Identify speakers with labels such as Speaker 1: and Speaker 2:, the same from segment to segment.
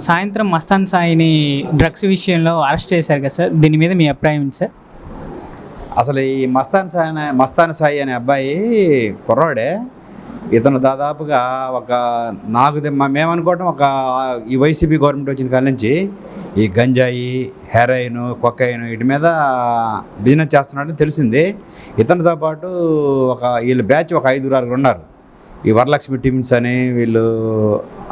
Speaker 1: సాయంత్రం మస్తాన్ సాయిని డ్రగ్స్ విషయంలో అరెస్ట్ చేశారు కదా సార్? దీని మీద మీ అభిప్రాయం సార్?
Speaker 2: అసలు ఈ మస్తాన్ సాయి అనే మస్తాన్ సాయి అనే అబ్బాయి కుర్రాడే. ఇతను దాదాపుగా ఒక నాకు తె- మేమనుకోవటం ఒక ఈ వైసీపీ గవర్నమెంట్ వచ్చిన కాల నుంచి ఈ గంజాయి హెరాయిన్ కొక్కైన్ వీటి మీద బిజినెస్ చేస్తున్నాడని తెలిసింది. ఇతనితో పాటు ఒక వీళ్ళ బ్యాచ్ ఒక ఐదుగురు ఆరుగురు ఉన్నారు. ఈ వరలక్ష్మి టిమ్స్ అని వీళ్ళు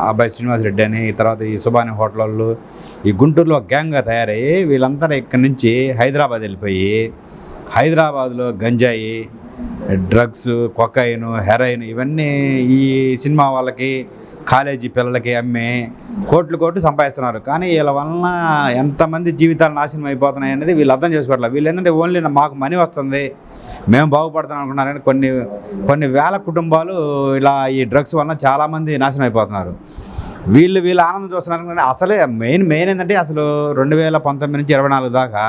Speaker 2: అబ్బాయి శ్రీనివాస్ రెడ్డి అని తర్వాత ఈ సుబాని హోటల్ వాళ్ళు ఈ గుంటూరులో గ్యాంగ్గా తయారయ్యి వీళ్ళందరూ ఇక్కడి నుంచి హైదరాబాద్ వెళ్ళిపోయి హైదరాబాద్లో గంజాయి డ్రగ్స్ కొకైన్ హెరాయిన్ ఇవన్నీ ఈ సినిమా వాళ్ళకి కాలేజీ పిల్లలకి అమ్మి కోట్లు కోట్లు సంపాదిస్తున్నారు. కానీ వీళ్ళ వలన ఎంతమంది జీవితాలు నాశనం అయిపోతున్నాయి అనేది వీళ్ళు అర్థం చేసుకోవట్లేదు వీళ్ళు ఏంటంటే ఓన్లీ మాకు మనీ వస్తుంది మేము బాగుపడతాం అనుకున్నారని కొన్ని కొన్ని వేల కుటుంబాలు ఇలా ఈ డ్రగ్స్ వలన చాలామంది నాశనం అయిపోతున్నారు. వీళ్ళు వీళ్ళు ఆనందం చూస్తున్నారు కానీ అసలే మెయిన్ మెయిన్ ఏంటంటే అసలు రెండు వేల పంతొమ్మిది నుంచి ఇరవై నాలుగు దాకా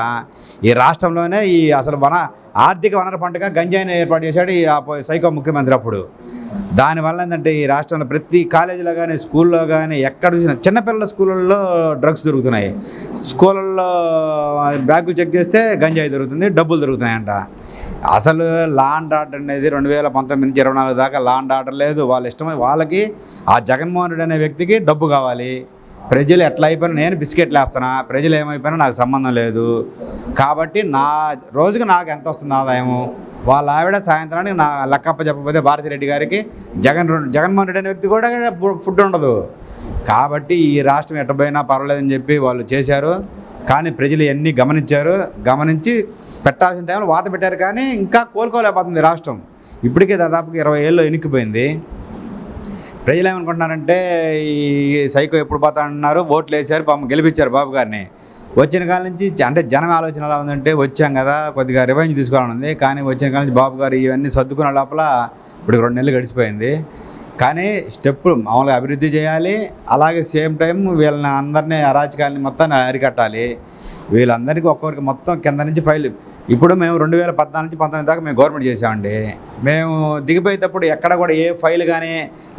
Speaker 2: ఈ రాష్ట్రంలోనే ఈ అసలు వన ఆర్థిక వనరు పండుగ గంజాయిని ఏర్పాటు చేశాడు ఈ ఆ సైకో ముఖ్యమంత్రి అప్పుడు. దానివల్ల ఏంటంటే ఈ రాష్ట్రంలో ప్రతి కాలేజీలో కానీ స్కూల్లో కానీ ఎక్కడ చూసినా చిన్నపిల్లల స్కూళ్ళల్లో డ్రగ్స్ దొరుకుతున్నాయి. స్కూళ్ళల్లో బ్యాగులు చెక్ చేస్తే గంజాయి దొరుకుతుంది డబ్బులు దొరుకుతున్నాయంట. అసలు లా అండ్ ఆర్డర్ అనేది రెండు వేల పంతొమ్మిది నుంచి ఇరవై నాలుగు దాకా లా అండ్ ఆర్డర్ లేదు. వాళ్ళ ఇష్టమై వాళ్ళకి ఆ జగన్మోహన్ రెడ్డి అనే వ్యక్తికి డబ్బు కావాలి. ప్రజలు ఎట్లా అయిపోయినా నేను బిస్కెట్లు వేస్తున్నా ప్రజలు ఏమైపోయినా నాకు సంబంధం లేదు. కాబట్టి నా రోజుకి నాకు ఎంత వస్తుంది ఆదాయము? వాళ్ళ ఆవిడ సాయంత్రానికి నా లెక్కప్ప చెప్పకపోతే భారతిరెడ్డి గారికి జగన్ జగన్మోహన్ రెడ్డి అనే వ్యక్తి కూడా ఫుడ్ ఉండదు. కాబట్టి ఈ రాష్ట్రం ఎట్టపోయినా పర్వాలేదని చెప్పి వాళ్ళు చేశారు. కానీ ప్రజలు ఎన్ని గమనించారు? గమనించి పెట్టాల్సిన టైంలో వాత పెట్టారు. కానీ ఇంకా కోలుకోలేకపోతుంది రాష్ట్రం. ఇప్పటికే దాదాపుగా ఇరవై ఏళ్ళు ఎనిక్కిపోయింది ప్రజలు ఏమనుకుంటున్నారంటే ఈ సైకో ఎప్పుడు పోతా అంటున్నారు ఓట్లు వేశారు పాపం గెలిపించారు బాబు గారిని. వచ్చిన కాల నుంచి అంటే జనం ఆలోచన ఎలా ఉందంటే వచ్చాం కదా కొద్దిగా రివెంజ్ తీసుకోవాలని ఉంది కానీ వచ్చిన కాల నుంచి బాబు గారు ఇవన్నీ సర్దుకున్న లోపల ఇప్పుడు రెండు నెలలు గడిచిపోయింది. కానీ స్టెప్పులు మామూలుగా అభివృద్ధి చేయాలి. అలాగే సేమ్ టైం వీళ్ళని అందరినీ అరాచకాలని మొత్తాన్ని అరికట్టాలి. వీళ్ళందరికీ ఒక్కొక్కరికి మొత్తం కింద నుంచి ఫైల్. ఇప్పుడు మేము రెండు వేల పద్నాలుగు నుంచి పంతొమ్మిది దాకా మేము గవర్నమెంట్ చేసామండి మేము దిగిపోయేటప్పుడు ఎక్కడ కూడా ఏ ఫైల్ కానీ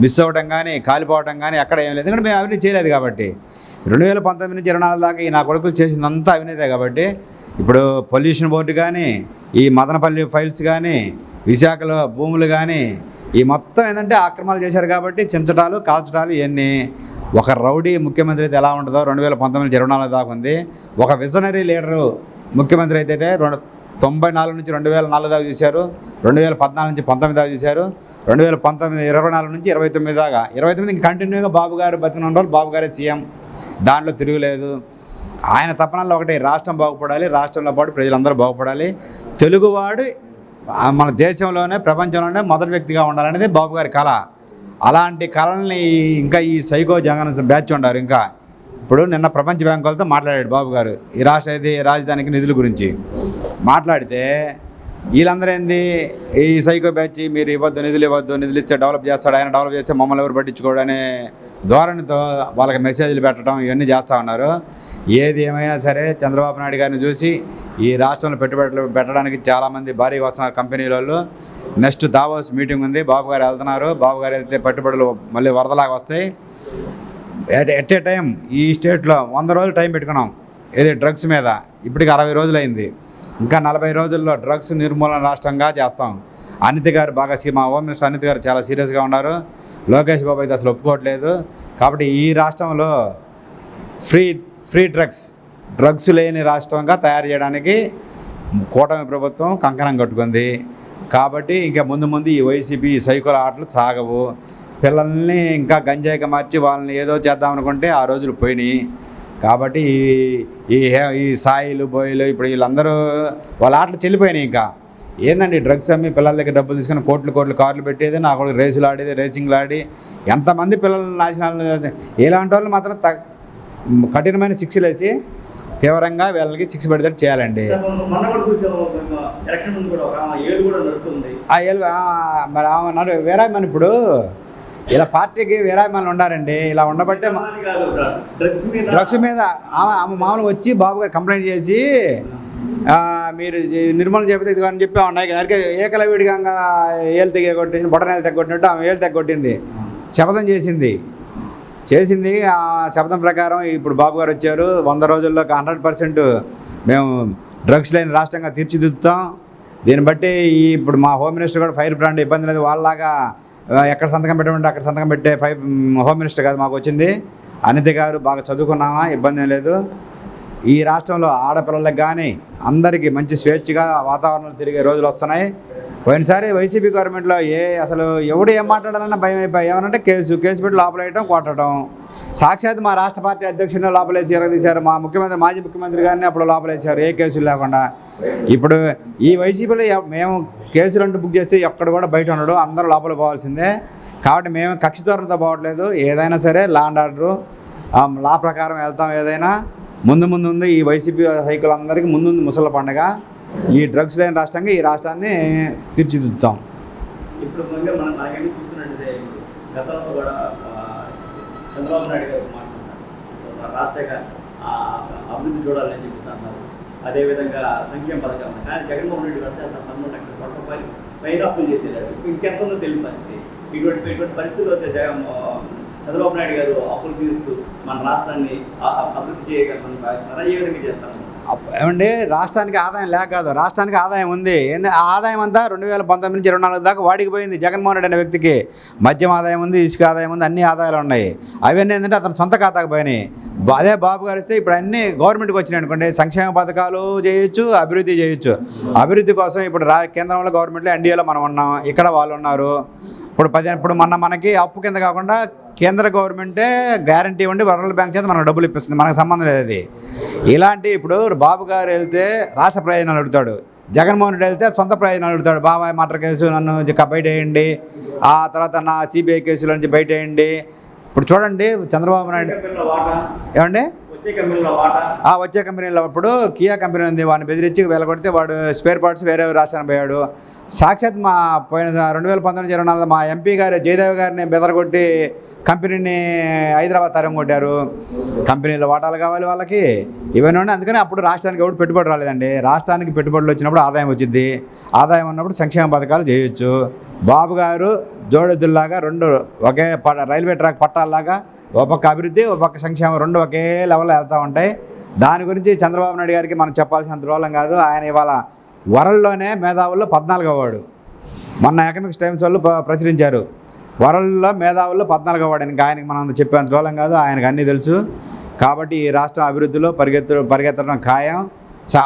Speaker 2: మిస్ అవ్వడం కానీ కాలిపోవడం కానీ ఎక్కడ ఏం లేదు. ఎందుకంటే మేము అవినీతి చేయలేదు కాబట్టి. రెండు వేల పంతొమ్మిది నుంచి ఇరవై నాలుగు దాకా ఈ నా కొడుకులు చేసిందంతా అవినీతే కాబట్టి ఇప్పుడు పొల్యూషన్ బోర్డు కానీ ఈ మదనపల్లి ఫైల్స్ కానీ విశాఖలో భూములు కానీ ఈ మొత్తం ఏంటంటే ఆక్రమణలు చేశారు కాబట్టి చించటాలు కాల్చటాలు ఇవన్నీ. ఒక రౌడీ ముఖ్యమంత్రి అయితే ఎలా ఉంటుందో రెండు వేల పంతొమ్మిది నుంచి ఇరవై నాలుగు దాకా ఉంది. ఒక విజనరీ లీడరు ముఖ్యమంత్రి అయితే రెండు తొంభై నాలుగు నుంచి రెండు వేల నాలుగు దాకా చూశారు. రెండు వేల పద్నాలుగు నుంచి పంతొమ్మిది దాకా చూశారు. రెండు వేల పంతొమ్మిది ఇరవై నాలుగు నుంచి ఇరవై తొమ్మిది దాకా. ఇరవై తొమ్మిది కంటిన్యూగా బాబు గారు బతికిన రోజులు బాబు గారే సీఎం. దాంట్లో తిరుగులేదు. ఆయన తపనల్లో ఒకటి రాష్ట్రం బాగుపడాలి రాష్ట్రంలో పాటు ప్రజలందరూ బాగుపడాలి. తెలుగువాడు మన దేశంలోనే ప్రపంచంలోనే మొదటి వ్యక్తిగా ఉండాలనేది బాబు గారి కళ. అలాంటి కళల్ని ఇంకా ఈ సైకో జగన్ బ్యాచ్ ఉండారు ఇంకా. ఇప్పుడు నిన్న ప్రపంచ బ్యాంకులతో వాళ్ళతో మాట్లాడాడు బాబు గారు. ఈ రాష్ట్ర రాజధానికి నిధుల గురించి మాట్లాడితే వీళ్ళందరూ ఏంది ఈ సైకో బ్యాచ్ మీరు ఇవ్వద్దు నిధులు ఇవ్వద్దు నిధులు ఇస్తే డెవలప్ చేస్తాడు ఆయన డెవలప్ చేస్తే మమ్మల్ని ఎవరు పట్టించుకోడు అనే ధోరణితో వాళ్ళకి మెసేజ్లు పెట్టడం ఇవన్నీ చేస్తూ ఉన్నారు. ఏది ఏమైనా సరే చంద్రబాబు నాయుడు గారిని చూసి ఈ రాష్ట్రంలో పెట్టుబడులు పెట్టడానికి చాలామంది భారీ వస్తున్నారు కంపెనీలలో నెక్స్ట్ దావోస్ మీటింగ్ ఉంది బాబు గారు వెళ్తున్నారు. బాబు గారు వెళ్తే పెట్టుబడులు మళ్ళీ వరదలాగా వస్తాయి. ఎట్ ఎట్ ఏ టైం ఈ స్టేట్లో వంద రోజులు టైం పెట్టుకున్నాం. ఏది డ్రగ్స్ మీద? ఇప్పటికి అరవై రోజులు అయింది ఇంకా నలభై రోజుల్లో డ్రగ్స్ నిర్మూలన రాష్ట్రంగా చేస్తాం. అనిత గారు బాగా మా హోమ్ మినిస్టర్ అనిత గారు చాలా సీరియస్గా ఉన్నారు. లోకేష్ బాబు అయితే అసలు ఒప్పుకోవట్లేదు. కాబట్టి ఈ రాష్ట్రంలో ఫ్రీ ఫ్రీ డ్రగ్స్ డ్రగ్స్ లేని రాష్ట్రంగా తయారు చేయడానికి కూటమి ప్రభుత్వం కంకణం కట్టుకుంది. కాబట్టి ఇంకా ముందు ముందు ఈ వైసీపీ ఈ సైకుల ఆటలు సాగవు. పిల్లల్ని ఇంకా గంజాయిగా మార్చి వాళ్ళని ఏదో చేద్దామనుకుంటే ఆ రోజులు పోయినాయి. కాబట్టి ఈ- ఈ హే- ఈ సాయిలు బోయిలు ఇప్పుడు వీళ్ళందరూ వాళ్ళ ఆటలు చెల్లిపోయినాయి ఇంకా. ఏందండి డ్రగ్స్ అమ్మి పిల్లల దగ్గర డబ్బులు తీసుకొని కోట్లు కోట్లు కార్లు పెట్టేది నా కొడుకు రేసులు ఆడేది రేసింగ్లు ఆడి ఎంతమంది పిల్లలు నాశనాలు ఇలాంటి వాళ్ళు మాత్రం తగ్ కఠినమైన శిక్షలు వేసి తీవ్రంగా వీళ్ళకి శిక్ష పెడితే చేయాలండి. ఆ ఏలు మరి ఆమె అన్నారు వీరాయమని ఇప్పుడు ఇలా పార్టీకి వీరాయమని ఉండారండి. ఇలా ఉండబట్టే
Speaker 3: డ్రగ్స్ మీద
Speaker 2: ఆమె మామూలుగా వచ్చి బాబు గారు కంప్లైంట్ చేసి మీరు నిర్మూలన చెబితే ఇది అని చెప్పి ఉన్నాయి నరికే ఏకలవిడిగా ఏలు తెగ కొట్టింది బొటనేలు తెగొట్టినట్టు ఆమె ఏలు తెగొట్టింది. శపథం చేసింది. చేసింది ఆ శబ్దం ప్రకారం ఇప్పుడు బాబు గారు వచ్చారు. వంద రోజుల్లో హండ్రెడ్ పర్సెంట్ మేము డ్రగ్స్ లేని రాష్ట్రంగా తీర్చిదిద్దుతాం. దీన్ని బట్టి ఇప్పుడు మా హోమ్ మినిస్టర్ కూడా ఫైర్ బ్రాండ్ ఇబ్బంది లేదు. వాళ్ళలాగా ఎక్కడ సంతకం పెట్టమంటే అక్కడ సంతకం పెట్టే ఫైవ్ హోమ్ మినిస్టర్ కాదు మాకు వచ్చింది. అనిత గారు బాగా చదువుకున్నామా ఇబ్బంది లేదు. ఈ రాష్ట్రంలో ఆడపిల్లలకు కానీ అందరికీ మంచి స్వేచ్ఛగా వాతావరణంలో తిరిగే రోజులు వస్తున్నాయి. పోయినసారి వైసీపీ గవర్నమెంట్లో ఏ అసలు ఎవడు ఏం మాట్లాడాలన్నా భయం అయిపోయి ఏమనంటే కేసు కేసు పెట్టి లోపలేయటం కొట్టడం సాక్షాత్ మా రాష్ట్ర పార్టీ అధ్యక్షుడిని లోపలేసి తీశారు. మా ముఖ్యమంత్రి మాజీ ముఖ్యమంత్రి గారిని అప్పుడు లోపలేశారు. ఏ కేసులు లేకుండా. ఇప్పుడు ఈ వైసీపీలో మేము కేసు రెండు బుక్ చేస్తే ఎక్కడ కూడా బయట ఉండడు అందరూ లోపల పోవాల్సిందే. కాబట్టి మేము కక్ష ధోరణితో పోవట్లేదు. ఏదైనా సరే లా అండ్ ఆర్డరు లా ప్రకారం వెళ్తాం ఏదైనా. ముందు ముందు ఉంది ఈ వైసీపీ సైకిల్ ముందు ఉంది ముసల పండగ. ఈ డ్రగ్స్ లేని రాష్ట్రంగా ఈ రాష్ట్రాన్ని తీర్చిదిద్దుతాం.
Speaker 3: ఇప్పుడు మనం మనకేమి గతంలో కూడా చంద్రబాబు నాయుడు గారు మాట్లాడుతున్నారు రాష్ట్రంగా అభివృద్ధి చూడాలని చెప్పేసి అన్నారు. అదేవిధంగా సంక్షేమ పథకం కానీ జగన్మోహన్ రెడ్డి పడితే అసలు పదమూడు లక్షల కోట్ల రూపాయలు పైన అప్పులు చేసేలాడు ఇంకెంత ఉందో తెలియని పరిస్థితి. ఇటువంటి ఇటువంటి పరిస్థితుల్లో అయితే జగన్ చంద్రబాబు నాయుడు గారు అప్పులు తీరుస్తూ మన రాష్ట్రాన్ని అభివృద్ధి చేయగలమని భావిస్తున్నారా? ఏ విధంగా చేస్తారు?
Speaker 2: ఏమండి? రాష్ట్రానికి ఆదాయం లేక కాదు. రాష్ట్రానికి ఆదాయం ఉంది. ఏంది? ఆ ఆదాయం అంతా రెండు వేల పంతొమ్మిది నుంచి ఇరవై నాలుగు దాకా వాడికి పోయింది జగన్మోహన్ రెడ్డి అనే వ్యక్తికి. మద్యం ఆదాయం ఉంది ఇసుక ఆదాయం ఉంది అన్ని ఆదాయాలు ఉన్నాయి. అవన్నీ ఏంటంటే అతను సొంత ఖాతాకు పోయినాయి. అదే బాబు గారు వస్తే ఇప్పుడు అన్ని గవర్నమెంట్కి వచ్చినాయి అనుకోండి. సంక్షేమ పథకాలు చేయొచ్చు అభివృద్ధి చేయొచ్చు. అభివృద్ధి కోసం ఇప్పుడు రా కేంద్రంలో గవర్నమెంట్లో ఎన్డీఏలో మనం ఉన్నాం. ఇక్కడ వాళ్ళు ఉన్నారు. ఇప్పుడు పది ఇప్పుడు మొన్న మనకి అప్పు కింద కాకుండా కేంద్ర గవర్నమెంటే గ్యారంటీ ఇవ్వండి వరల్డ్ బ్యాంక్ చేత మనకు డబ్బులు ఇప్పిస్తుంది. మనకు సంబంధం లేదు అది. ఇలాంటి ఇప్పుడు బాబు గారు వెళ్తే రాష్ట్ర ప్రయోజనాలు అడుగుతాడు. జగన్మోహన్ రెడ్డి వెళ్తే సొంత ప్రయోజనాలు అడుగుతాడు. బాబాయ్ మటర్ కేసు నన్ను బయట వేయండి. ఆ తర్వాత నా సిబిఐ కేసుల నుంచి బయట వేయండి. ఇప్పుడు చూడండి చంద్రబాబు నాయుడు ఏమండి?
Speaker 3: వచ్చే కంపెనీలో
Speaker 2: ఆ వచ్చే కంపెనీలో అప్పుడు కియా కంపెనీ ఉంది. వాడిని బెదిరించి వెళ్ళగొడితే వాడు స్పేర్ పార్ట్స్ వేరే రాష్ట్రానికి పోయాడు. సాక్షాత్ మా పోయిన రెండు వేల పంతొమ్మిది ఇరవై నాలుగు మా ఎంపీ గారు జయదేవ్ గారిని బెదరగొట్టి కంపెనీని హైదరాబాద్ తరం కొట్టారు. కంపెనీలో వాటాలు కావాలి వాళ్ళకి. ఇవన్నీ ఉన్నాయి అందుకని అప్పుడు రాష్ట్రానికి ఎవరు పెట్టుబడి రాలేదండి. రాష్ట్రానికి పెట్టుబడులు వచ్చినప్పుడు ఆదాయం వచ్చింది ఆదాయం ఉన్నప్పుడు సంక్షేమ పథకాలు చేయొచ్చు. బాబు గారు జోడెద్దుల్లాగా రెండు ఒకే ప- రైల్వే ట్రాక్ పట్టాల్లాగా ఓ పక్క అభివృద్ధి ఓ పక్క సంక్షేమం రెండు ఒకే లెవెల్లో వెళ్తూ ఉంటాయి. దాని గురించి చంద్రబాబు నాయుడు గారికి మనం చెప్పాల్సిన రోలం కాదు. ఆయన ఇవాళ వరల్డ్లోనే మేధావుల్లో పద్నాలుగో వాడు. మొన్న ఎకనామిక్స్ టైమ్స్ వాళ్ళు ప్రచురించారు. వరల్డ్లో మేధావుల్లో పద్నాలుగో వాడు ఇంకా ఆయనకి మనం చెప్పేంత రోలం కాదు. ఆయనకు అన్నీ తెలుసు. కాబట్టి ఈ రాష్ట్రం అభివృద్ధిలో పరిగెత్తు పరిగెత్తడం ఖాయం.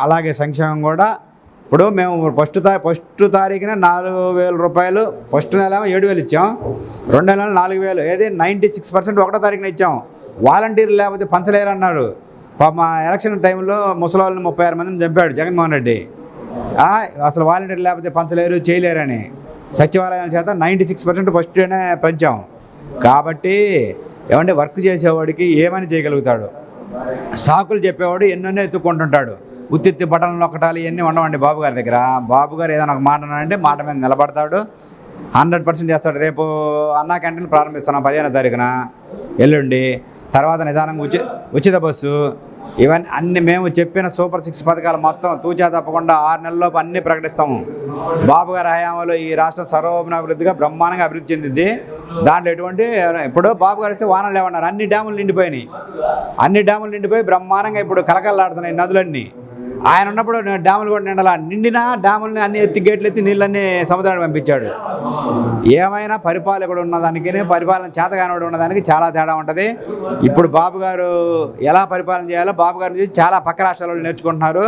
Speaker 2: అలాగే సంక్షేమం కూడా ఇప్పుడు మేము ఫస్ట్ తా ఫస్ట్ తారీఖున నాలుగు వేల రూపాయలు ఫస్ట్ నెల ఏడు వేలు ఇచ్చాం. రెండు నెలలు నాలుగు వేలు. ఏది? నైంటీ సిక్స్ పర్సెంట్ ఒకటో తారీఖున ఇచ్చాం. వాలంటీర్లు లేకపోతే పంచలేరు అన్నారు మా ఎలక్షన్ టైంలో ముసలి వాళ్ళని ముప్పై ఆరు మందిని చంపాడు జగన్మోహన్ రెడ్డి. అసలు వాలంటీర్ లేకపోతే పంచలేరు చేయలేరని. సచివాలయాల చేత నైంటీ సిక్స్ పర్సెంట్ ఫస్ట్నే పెంచాం. కాబట్టి ఏమంటే వర్క్ చేసేవాడికి ఏమని చేయగలుగుతాడు? సాకులు చెప్పేవాడు ఎన్నెన్నో ఎత్తుక్కుంటుంటాడు. ఉత్తిత్తి బటన్లు నొక్కటాలు ఇవన్నీ ఉండవండి బాబు గారి దగ్గర. బాబు గారు ఏదైనా ఒక మాట అంటే మాట మీద నిలబడతాడు. హండ్రెడ్ పర్సెంట్ చేస్తాడు. రేపు అన్నా క్యాంటీన్ ప్రారంభిస్తున్నాం పదిహేనో తారీఖున. ఎల్లుండి. తర్వాత నిదానంగా ఉచి ఉచిత బస్సు. ఇవన్నీ అన్ని మేము చెప్పిన సూపర్ సిక్స్ పథకాలు మొత్తం తూచా తప్పకుండా ఆరు నెలల్లోపు అన్ని ప్రకటిస్తాము బాబు గారి హయాంలో ఈ రాష్ట్రం సర్వోపనాభివృద్ధిగా బ్రహ్మాండంగా అభివృద్ధి చెందింది దాంట్లో ఎటువంటి ఇప్పుడు బాబు గారు వస్తే వానలు లేవన్నారు. అన్ని డ్యాములు నిండిపోయినాయి. అన్ని డ్యాములు నిండిపోయి బ్రహ్మాండంగా ఇప్పుడు కలకల్లాడుతున్నాయి నదులన్నీ. ఆయన ఉన్నప్పుడు డ్యాములు కూడా నిండలా నిండినా డ్యాములని అన్ని ఎత్తి గేట్లు ఎత్తి నీళ్ళన్నీ సముద్రాన్ని పంపించాడు. ఏమైనా పరిపాలకుడు ఉన్నదానికి పరిపాలన చేతగానోడు ఉన్నదానికి చాలా తేడా ఉంటుంది. ఇప్పుడు బాబు గారు ఎలా పరిపాలన చేయాలో బాబు గారి నుంచి చాలా పక్క రాష్ట్రాల వాళ్ళు నేర్చుకుంటున్నారు.